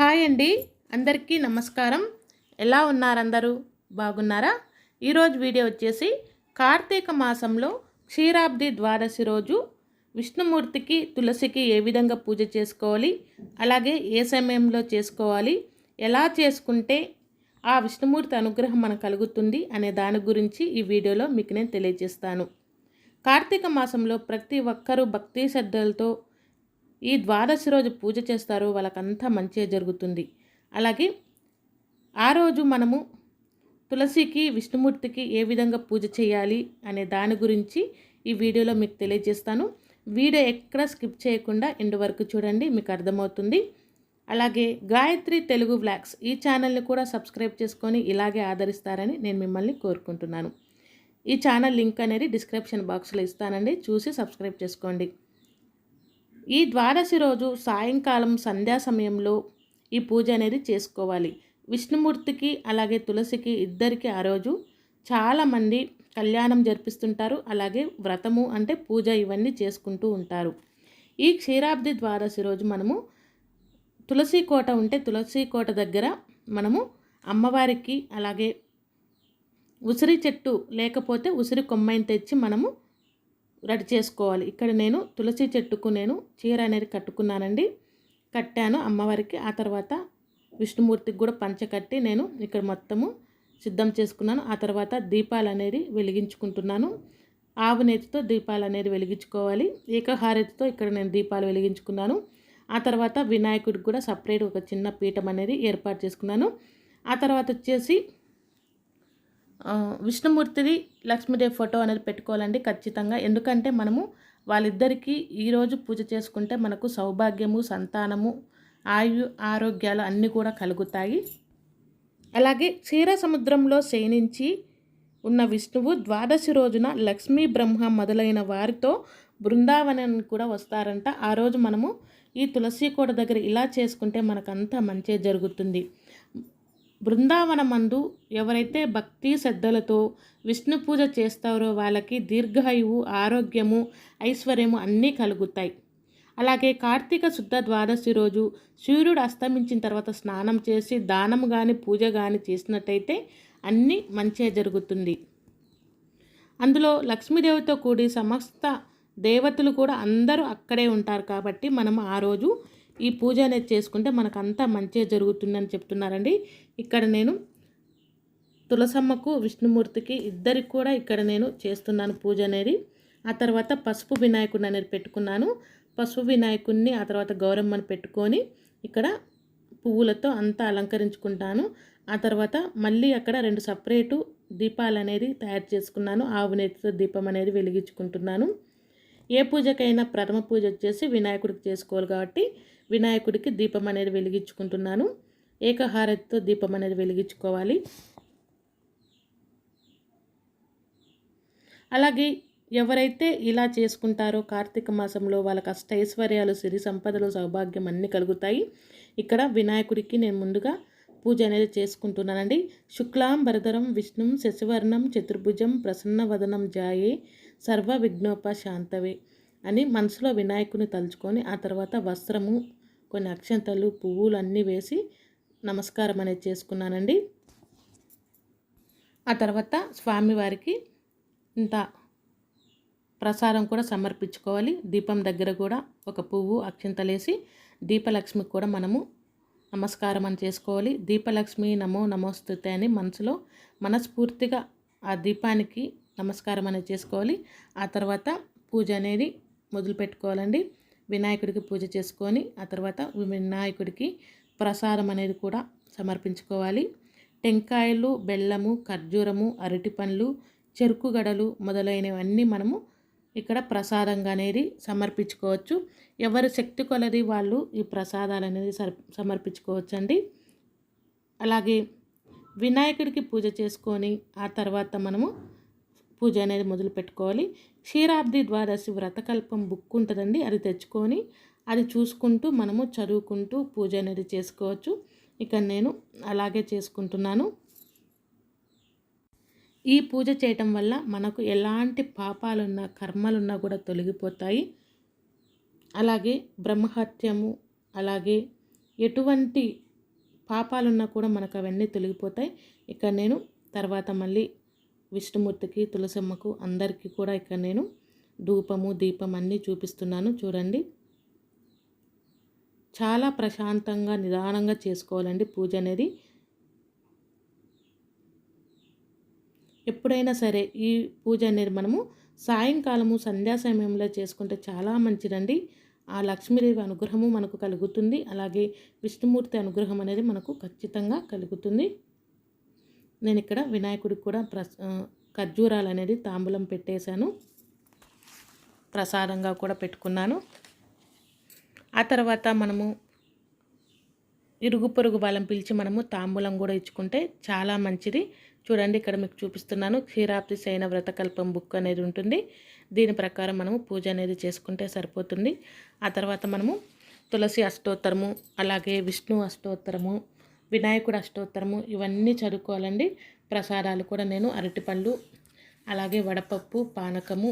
Hi అండి. అందరికీ నమస్కారం. ఎలా ఉన్నారందరూ? బాగున్నారా? ఈరోజు వీడియో వచ్చేసి కార్తీక మాసంలో క్షీరాబ్ది ద్వాదశి రోజు విష్ణుమూర్తికి తులసికి ఏ విధంగా పూజ చేసుకోవాలి? అలాగే ఏ సమయంలో చేసుకోవాలి? ఎలా చేసుకుంటే ఆ విష్ణుమూర్తి అనుగ్రహం మనకు కలుగుతుంది అనే దాని గురించి ఈ వీడియోలో మీకు నేను తెలియజేస్తాను. కార్తీక మాసంలో ప్రతి ఒక్కరూ భక్తి శ్రద్ధలతో ఈ ద్వాదశి రోజు పూజ చేస్తారు వాళ్ళకంతా మంచిగా జరుగుతుంది. అలాగే ఆ రోజు మనము తులసికి విష్ణుమూర్తికి ఏ విధంగా పూజ చేయాలి అనే దాని గురించి ఈ వీడియోలో మీకు తెలియజేస్తాను. వీడియో ఎక్కడ స్కిప్ చేయకుండా ఎండ్ వరకు చూడండి మీకు అర్థమవుతుంది. అలాగే గాయత్రి తెలుగు వ్లాగ్స్ ఈ ఛానల్ని కూడా సబ్స్క్రైబ్ చేసుకొని ఇలాగే ఆదరిస్తారని నేను మిమ్మల్ని కోరుకుంటున్నాను. ఈ ఛానల్ లింక్ అనేది డిస్క్రిప్షన్ బాక్స్లో ఇస్తానండి చూసి సబ్స్క్రైబ్ చేసుకోండి. ఈ ద్వాదశి రోజు సాయంకాలం సంధ్యా సమయంలో ఈ పూజ అనేది చేసుకోవాలి. విష్ణుమూర్తికి అలాగే తులసికి ఇద్దరికి ఆ రోజు చాలామంది కళ్యాణం జరిపిస్తుంటారు. అలాగే వ్రతము అంటే పూజ ఇవన్నీ చేసుకుంటూ ఉంటారు. ఈ క్షీరాబ్ది ద్వాదశి రోజు మనము తులసి కోట ఉంటే తులసి కోట దగ్గర మనము అమ్మవారికి అలాగే ఉసిరి చెట్టు లేకపోతే ఉసిరి కొమ్మాయిని తెచ్చి మనము రెడీ చేసుకోవాలి. ఇక్కడ నేను తులసి చెట్టుకు నేను చీర అనేది కట్టుకున్నానండి. కట్టాను అమ్మవారికి. ఆ తర్వాత విష్ణుమూర్తికి కూడా పంచ కట్టి నేను ఇక్కడ మొత్తము సిద్ధం చేసుకున్నాను. ఆ తర్వాత దీపాలు అనేది వెలిగించుకుంటున్నాను. ఆవు నేతితో దీపాలు అనేది వెలిగించుకోవాలి. ఏకహారతితో ఇక్కడ నేను దీపాలు వెలిగించుకున్నాను. ఆ తర్వాత వినాయకుడికి కూడా సపరేట్ ఒక చిన్న పీఠం అనేది ఏర్పాటు చేసుకున్నాను. ఆ తర్వాత వచ్చేసి విష్ణుమూర్తిది లక్ష్మీదేవి ఫోటో అనేది పెట్టుకోవాలండి ఖచ్చితంగా. ఎందుకంటే మనము వాళ్ళిద్దరికీ ఈరోజు పూజ చేసుకుంటే మనకు సౌభాగ్యము సంతానము ఆయు ఆరోగ్యాలు అన్నీ కూడా కలుగుతాయి. అలాగే క్షీర సముద్రంలో శయనించి ఉన్న విష్ణువు ద్వాదశి రోజున లక్ష్మీ బ్రహ్మ మొదలైన వారితో బృందావనం కూడా వస్తారంట. ఆ రోజు మనము ఈ తులసి కోట దగ్గర ఇలా చేసుకుంటే మనకంతా మంచి జరుగుతుంది. బృందావనమందు ఎవరైతే భక్తి శ్రద్ధలతో విష్ణు పూజ చేస్తారో వాళ్ళకి దీర్ఘాయువు ఆరోగ్యము ఐశ్వర్యము అన్నీ కలుగుతాయి. అలాగే కార్తీక శుద్ధ ద్వాదశి రోజు సూర్యుడు అస్తమించిన తర్వాత స్నానం చేసి దానం కానీ పూజ కానీ చేసినట్టయితే అన్నీ మంచిగా జరుగుతుంది. అందులో లక్ష్మీదేవితో కూడి సమస్త దేవతలు కూడా అందరూ అక్కడే ఉంటారు కాబట్టి మనం ఆ రోజు ఈ పూజ అనేది చేసుకుంటే మనకంతా మంచి మంచిగా జరుగుతుందని చెప్తున్నారండి. ఇక్కడ నేను తులసమ్మకు విష్ణుమూర్తికి ఇద్దరికి కూడా ఇక్కడ నేను చేస్తున్నాను పూజ అనేది. ఆ తర్వాత పసుపు వినాయకుడిని అనేది పెట్టుకున్నాను. పసుపు వినాయకుడిని ఆ తర్వాత గౌరమ్మని పెట్టుకొని ఇక్కడ పువ్వులతో అంతా అలంకరించుకుంటాను. ఆ తర్వాత మళ్ళీ అక్కడ రెండు సపరేటు దీపాలు అనేది తయారు చేసుకున్నాను. ఆవు నేతితో దీపం అనేది వెలిగించుకుంటున్నాను. ఏ పూజకైనా ప్రథమ పూజ వచ్చేసి వినాయకుడికి చేసుకోవాలి కాబట్టి వినాయకుడికి దీపం అనేది వెలిగించుకుంటున్నాను. ఏకహారతితో దీపం అనేది వెలిగించుకోవాలి. అలాగే ఎవరైతే ఇలా చేసుకుంటారో కార్తీక మాసంలో వాళ్ళకి అష్టైశ్వర్యాలు సిరి సంపదలు సౌభాగ్యం అన్నీ కలుగుతాయి. ఇక్కడ వినాయకుడికి నేను ముందుగా పూజ అనేది చేసుకుంటున్నానండి. శుక్లాం వరదరం విష్ణుం శశివర్ణం చతుర్భుజం ప్రసన్నవదనం జాయే సర్వ విఘ్నోప శాంతవే అని మనసులో వినాయకుని తలుచుకొని ఆ తర్వాత వస్త్రము కొన్ని అక్షంతలు పువ్వులు అన్నీ వేసి నమస్కారం అనేది చేసుకున్నానండి. ఆ తర్వాత స్వామివారికి ఇంత ప్రసాదం కూడా సమర్పించుకోవాలి. దీపం దగ్గర కూడా ఒక పువ్వు అక్షంతలేసి దీపలక్ష్మికి కూడా మనము నమస్కారం అని చేసుకోవాలి. దీపలక్ష్మి నమో నమోస్తుతే అని మనసులో మనస్ఫూర్తిగా ఆ దీపానికి నమస్కారం అనేది చేసుకోవాలి. ఆ తర్వాత పూజ అనేది మొదలు పెట్టుకోవాలండి వినాయకుడికి పూజ చేసుకొని ఆ తర్వాత వినాయకుడికి ప్రసాదం అనేది కూడా సమర్పించుకోవాలి. టెంకాయలు బెల్లము ఖర్జూరము అరటి పండ్లు చెరుకు గడలు మొదలైనవన్నీ మనము ఇక్కడ ప్రసాదంగా అనేది సమర్పించుకోవచ్చు. ఎవరి శక్తి కొలది వాళ్ళు ఈ ప్రసాదాలు అనేది సమర్పించుకోవచ్చు అండి అలాగే వినాయకుడికి పూజ చేసుకొని ఆ తర్వాత మనము పూజ అనేది మొదలు పెట్టుకోవాలి. క్షీరాబ్ది ద్వాదశి వ్రతకల్పం బుక్ ఉంటుందండి. అది తెచ్చుకొని అది చూసుకుంటూ మనము చదువుకుంటూ పూజ అనేది చేసుకోవచ్చు. ఇక నేను అలాగే చేసుకుంటున్నాను. ఈ పూజ చేయటం వల్ల మనకు ఎలాంటి పాపాలున్నా కర్మలున్నా కూడా తొలగిపోతాయి. అలాగే బ్రహ్మహత్యము అలాగే ఎటువంటి పాపాలున్నా కూడా మనకు అవన్నీ తొలగిపోతాయి. ఇక్కడ నేను తర్వాత మళ్ళీ విష్ణుమూర్తికి తులసమ్మకు అందరికీ కూడా ఇక్కడ నేను ధూపము దీపం అన్నీ చూపిస్తున్నాను. చూడండి. చాలా ప్రశాంతంగా నిదానంగా చేసుకోవాలండి పూజ అనేది. ఎప్పుడైనా సరే ఈ పూజ అనేది మనము సాయంకాలము సంధ్యా సమయంలో చేసుకుంటే చాలా మంచిదండి. ఆ లక్ష్మీదేవి అనుగ్రహము మనకు కలుగుతుంది. అలాగే విష్ణుమూర్తి అనుగ్రహం అనేది మనకు ఖచ్చితంగా కలుగుతుంది. నేను ఇక్కడ వినాయకుడికి కూడా ప్రస ఖర్జూరాలు అనేది తాంబూలం పెట్టేశాను. ప్రసాదంగా కూడా పెట్టుకున్నాను. ఆ తర్వాత మనము ఇరుగు పొరుగు వాళ్ళని పిలిచి మనము తాంబూలం కూడా ఇచ్చుకుంటే చాలా మంచిది. చూడండి ఇక్కడ మీకు చూపిస్తున్నాను. క్షీరాప్తి శయన వ్రతకల్పం బుక్ అనేది ఉంటుంది. దీని ప్రకారం మనము పూజ అనేది చేసుకుంటే సరిపోతుంది. ఆ తర్వాత మనము తులసి అష్టోత్తరము అలాగే విష్ణు అష్టోత్తరము వినాయకుడు అష్టోత్తరము ఇవన్నీ చదువుకోవాలండి. ప్రసాదాలు కూడా నేను అరటిపళ్ళు అలాగే వడపప్పు పానకము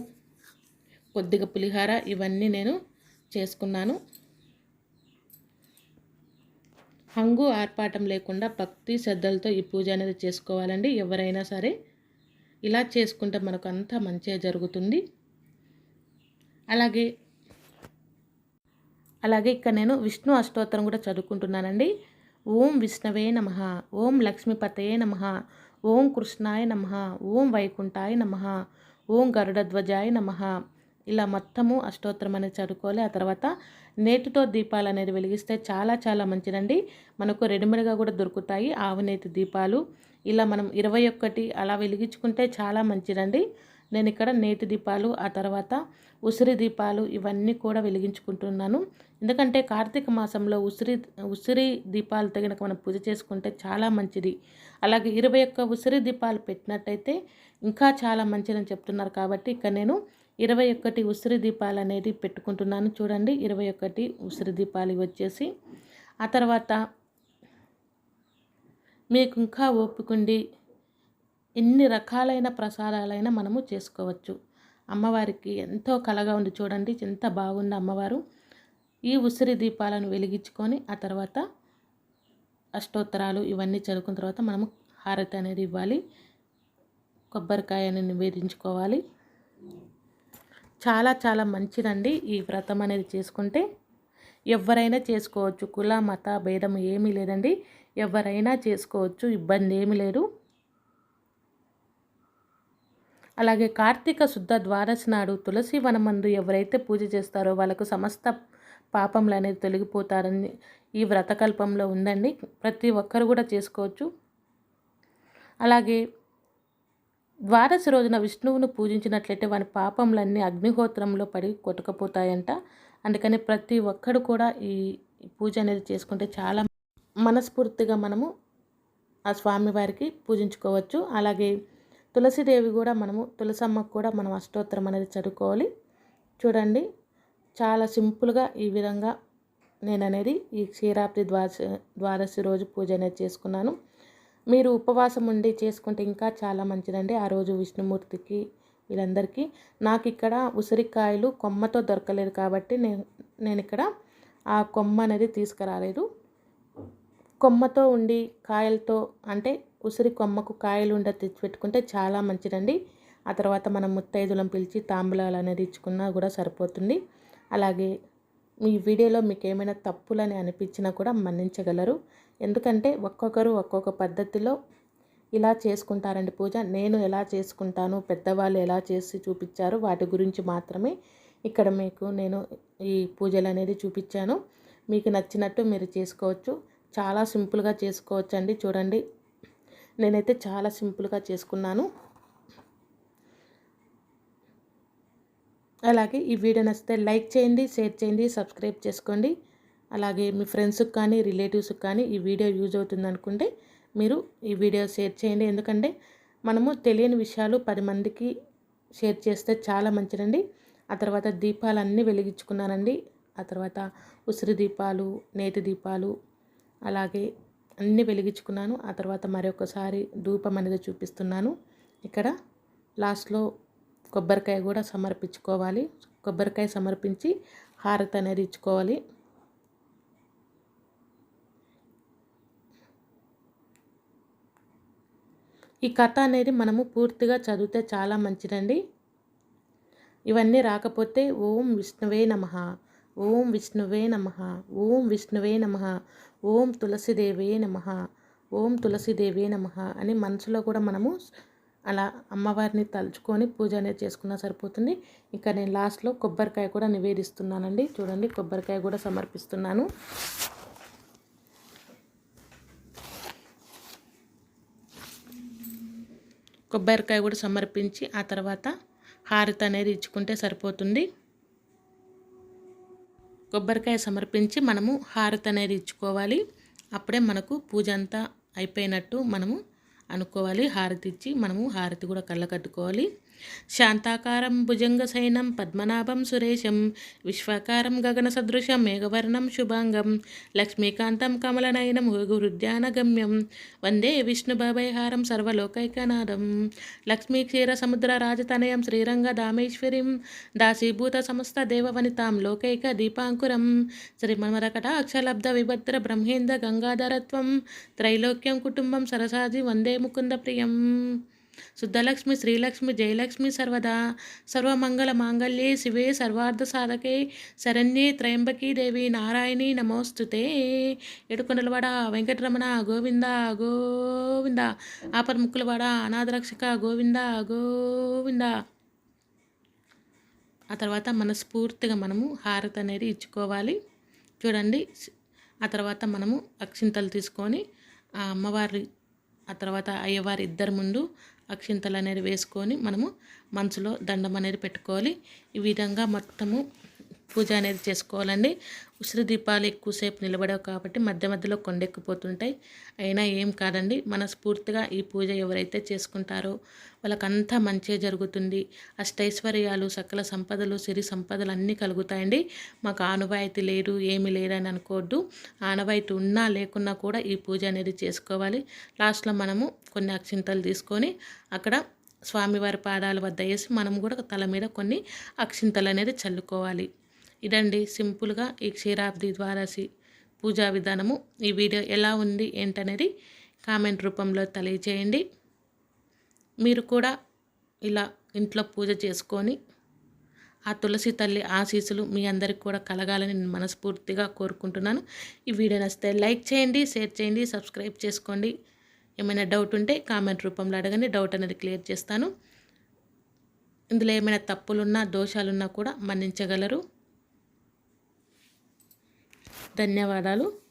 కొద్దిగా పులిహార ఇవన్నీ నేను చేసుకున్నాను. హంగు ఆర్పాటం లేకుండా భక్తి శ్రద్ధలతో ఈ పూజ అనేది చేసుకోవాలండి. ఎవరైనా సరే ఇలా చేసుకుంటే మనకు అంతా మంచిగా జరుగుతుంది. అలాగే అలాగే ఇక్కడ నేను విష్ణు అష్టోత్తరం కూడా చదువుకుంటున్నానండి. ఓం విష్ణవే నమ ఓం లక్ష్మీపతయే నమ ఓం కృష్ణాయ నమ ఓం వైకుంఠాయ నమ ఓం గరుడధ్వజాయ నమ. ఇలా మొత్తము అష్టోత్తరం అనేది చదువుకోవాలి. ఆ తర్వాత నేతితో దీపాలు అనేది వెలిగిస్తే చాలా చాలా మంచిదండి. మనకు రెడీమేడ్గా కూడా దొరుకుతాయి ఆవు నేతి దీపాలు. ఇలా మనం ఇరవై ఒక్కటి అలా వెలిగించుకుంటే చాలా మంచిదండి. నేను ఇక్కడ నేతి దీపాలు ఆ తర్వాత ఉసిరి దీపాలు ఇవన్నీ కూడా వెలిగించుకుంటున్నాను. ఎందుకంటే కార్తీక మాసంలో ఉసిరి ఉసిరి దీపాలు తగిన మనం పూజ చేసుకుంటే చాలా మంచిది. అలాగే ఇరవై ఒక్క ఉసిరి దీపాలు పెట్టినట్టయితే ఇంకా చాలా మంచిదని చెప్తున్నారు కాబట్టి ఇక్కడ నేను ఇరవై ఒకటి ఉసిరి దీపాలు అనేది పెట్టుకుంటున్నాను. చూడండి ఇరవై ఒకటి ఉసిరి దీపాలు వచ్చేసి. ఆ తర్వాత మీకు ఇంకా ఓపికండి ఎన్ని రకాలైన ప్రసాదాలైనా మనము చేసుకోవచ్చు. అమ్మవారికి ఎంతో కలగా ఉంది చూడండి ఎంత బాగుంది అమ్మవారు. ఈ ఉసిరి దీపాలను వెలిగించుకొని ఆ తర్వాత అష్టోత్తరాలు ఇవన్నీ చదువుకున్న తర్వాత మనము హారతి అనేది ఇవ్వాలి. కొబ్బరికాయని నివేదించుకోవాలి. చాలా చాలా మంచిదండి ఈ వ్రతం అనేది చేసుకుంటే. ఎవరైనా చేసుకోవచ్చు. కుల మత భేదం ఏమీ లేదండి. ఎవరైనా చేసుకోవచ్చు. ఇబ్బంది ఏమీ లేదు. అలాగే కార్తీక శుద్ధ ద్వాదశి నాడు తులసి వనమందు ఎవరైతే పూజ చేస్తారో వాళ్ళకు సమస్త పాపములు అనేది తొలగిపోతారని ఈ వ్రతకల్పంలో ఉందండి. ప్రతి ఒక్కరు కూడా చేసుకోవచ్చు. అలాగే ద్వాదశి రోజున విష్ణువును పూజించినట్లయితే వాని పాపములన్నీ అగ్నిహోత్రంలో పడి కొట్టుకపోతాయంట. అందుకని ప్రతి ఒక్కరు కూడా ఈ పూజ అనేది చేసుకుంటే చాలా మనస్ఫూర్తిగా మనము ఆ స్వామివారికి పూజించుకోవచ్చు. అలాగే తులసిదేవి కూడా మనము తులసమ్మకు కూడా మనం అష్టోత్తరం అనేది చదువుకోవాలి. చూడండి చాలా సింపుల్గా ఈ విధంగా నేను అనేది ఈ క్షీరాబ్ది ద్వాదశి ద్వాదశి రోజు పూజ అనేది చేసుకున్నాను. మీరు ఉపవాసం ఉండి చేసుకుంటే ఇంకా చాలా మంచిదండి. ఆ రోజు విష్ణుమూర్తికి వీళ్ళందరికీ. నాకు ఇక్కడ ఉసిరికాయలు కొమ్మతో దొరకలేదు కాబట్టి నేను నేను ఇక్కడ ఆ కొమ్మ అనేది తీసుకురాలేదు. కొమ్మతో ఉండి కాయలతో అంటే ఉసిరి కొమ్మకు కాయలు తెచ్చిపెట్టుకుంటే చాలా మంచిదండి. ఆ తర్వాత మనం ముత్తైదులను పిలిచి తాంబూలాలు అనేది ఇచ్చుకున్నా కూడా సరిపోతుంది. అలాగే మీ వీడియోలో మీకు ఏమైనా తప్పులని అనిపించినా కూడా మన్నించగలరు. ఎందుకంటే ఒక్కొక్కరు ఒక్కొక్క పద్ధతిలో ఇలా చేసుకుంటారండి పూజ. నేను ఎలా చేసుకుంటాను పెద్దవాళ్ళు ఎలా చేసి చూపించారు వాటి గురించి మాత్రమే ఇక్కడ మీకు నేను ఈ పూజలు అనేది చూపించాను. మీకు నచ్చినట్టు మీరు చేసుకోవచ్చు. చాలా సింపుల్గా చేసుకోవచ్చు అండి చూడండి. నేనైతే చాలా సింపుల్గా చేసుకున్నాను. అలాగే ఈ వీడియో నచ్చితే లైక్ చేయండి షేర్ చేయండి సబ్స్క్రైబ్ చేసుకోండి. అలాగే మీ ఫ్రెండ్స్కి కానీ రిలేటివ్స్కి కానీ ఈ వీడియో యూజ్ అవుతుంది అనుకుంటే మీరు ఈ వీడియో షేర్ చేయండి. ఎందుకంటే మనము తెలియని విషయాలు పది మందికి షేర్ చేస్తే చాలా మంచిదండి. ఆ తర్వాత దీపాలన్నీ వెలిగించుకున్నానండి. ఆ తర్వాత ఉసిరి దీపాలు నేతి దీపాలు అలాగే అన్నీ వెలిగించుకున్నాను. ఆ తర్వాత మరొకసారి ధూపం అనేది చూపిస్తున్నాను. ఇక్కడ లాస్ట్లో కొబ్బరికాయ కూడా సమర్పించుకోవాలి. కొబ్బరికాయ సమర్పించి హారతి అనేది ఇచ్చుకోవాలి. ఈ కథ అనేది మనము పూర్తిగా చదివితే చాలా మంచిదండి. ఇవన్నీ రాకపోతే ఓం విష్ణువే నమ. ఓం విష్ణువే నమ. ఓం విష్ణువే నమ. ఓం తులసిదేవే నమ. ఓం తులసిదేవే నమ అని మనసులో కూడా మనము అలా అమ్మవారిని తలుచుకొని పూజ అనేది చేసుకున్నా సరిపోతుంది. ఇంకా నేను లాస్ట్లో కొబ్బరికాయ కూడా నివేదిస్తున్నానండి. చూడండి కొబ్బరికాయ కూడా సమర్పిస్తున్నాను. కొబ్బరికాయ కూడా సమర్పించి ఆ తర్వాత హారతి అనేది ఇచ్చుకుంటే సరిపోతుంది. కొబ్బరికాయ సమర్పించి మనము హారతి అనేది ఇచ్చుకోవాలి. అప్పుడే మనకు పూజ అంతా అయిపోయినట్టు మనము అనుకోవాలి. హారతి ఇచ్చి మనము హారతి కూడా కళ్ళ కట్టుకోవాలి. శాంతాకారం భుజంగ సైనం పద్మనాభం సురేశం విశ్వాకారం గగన సదృశం మేఘవర్ణం శుభాంగం లక్ష్మీకాంతం కమలనయనం హృద్యానగమ్యం వందే విష్ణుభవైహారం సర్వలోకైకనాదం లక్ష్మీ క్షీర సముద్ర రాజతనయం శ్రీరంగ దామేశ్వరిం దాసీభూత సమస్త దేవవనితాం లోకైక దీపాంకురం శ్రీమన్మరకటాక్షలబ్ధ విభద్ర బ్రహ్మేంద్ర గంగాధరత్వం త్రైలోక్యం కుటుంబం సరసాది వందే ముకుంద ప్రియం శుద్ధలక్ష్మి శ్రీలక్ష్మి జయలక్ష్మి సర్వదా. సర్వమంగళ మాంగళ్యే శివే సర్వార్థ సాధకే. శరణ్యే త్రయంబకీ దేవి నారాయణి నమోస్తుతే. ఎడుకొండలవాడ వెంకటరమణ గోవింద గోవింద. ఆపర్ముక్కులవాడ అనాథరక్షక గోవింద గోవింద. ఆ తర్వాత మనస్ఫూర్తిగా మనము హారతి అనేది ఇచ్చుకోవాలి. చూడండి ఆ తర్వాత మనము అక్షింతలు తీసుకొని ఆ అమ్మవారి ఆ తర్వాత అయ్యవారి ఇద్దరి ముందు అక్షింతలు అనేది వేసుకొని మనము మనసులో దండం అనేది పెట్టుకోవాలి. ఈ విధంగా మొత్తము పూజ అనేది చేసుకోవాలండి. ఉసిరి దీపాలు ఎక్కువసేపు నిలబడవు కాబట్టి మధ్య మధ్యలో కొండెక్కిపోతుంటాయి. అయినా ఏం కాదండి. మనస్ఫూర్తిగా ఈ పూజ ఎవరైతే చేసుకుంటారో వాళ్ళకంతా మంచిగా జరుగుతుంది. అష్టైశ్వర్యాలు సకల సంపదలు సిరి సంపదలు అన్నీ కలుగుతాయండి. మాకు ఆనవాయితీ లేదు ఏమి లేదని అనుకోవద్దు. ఆనవాయితీ ఉన్నా లేకున్నా కూడా ఈ పూజ అనేది చేసుకోవాలి. లాస్ట్లో మనము కొన్ని అక్షింతలు తీసుకొని అక్కడ స్వామివారి పాదాల వద్ద వేసి మనం కూడా తల మీద కొన్ని అక్షింతలు అనేది చల్లుకోవాలి. ఇదండి సింపుల్గా ఈ క్షీరాబ్ది ద్వారాసి పూజా విధానము. ఈ వీడియో ఎలా ఉంది ఏంటనేది కామెంట్ రూపంలో తెలియజేయండి మీరు కూడా ఇలా ఇంట్లో పూజ చేసుకొని ఆ తులసి తల్లి ఆశీస్సులు మీ అందరికి కూడా కలగాలని నేను మనస్ఫూర్తిగా కోరుకుంటున్నాను. ఈ వీడియో నచ్చితే లైక్ చేయండి షేర్ చేయండి సబ్స్క్రైబ్ చేసుకోండి. ఏమైనా డౌట్ ఉంటే కామెంట్ రూపంలో అడగండి డౌట్ అనేది క్లియర్ చేస్తాను. ఇందులో ఏమైనా తప్పులున్నా దోషాలున్నా కూడా మన్నించగలరు. ధన్యవాదాలు.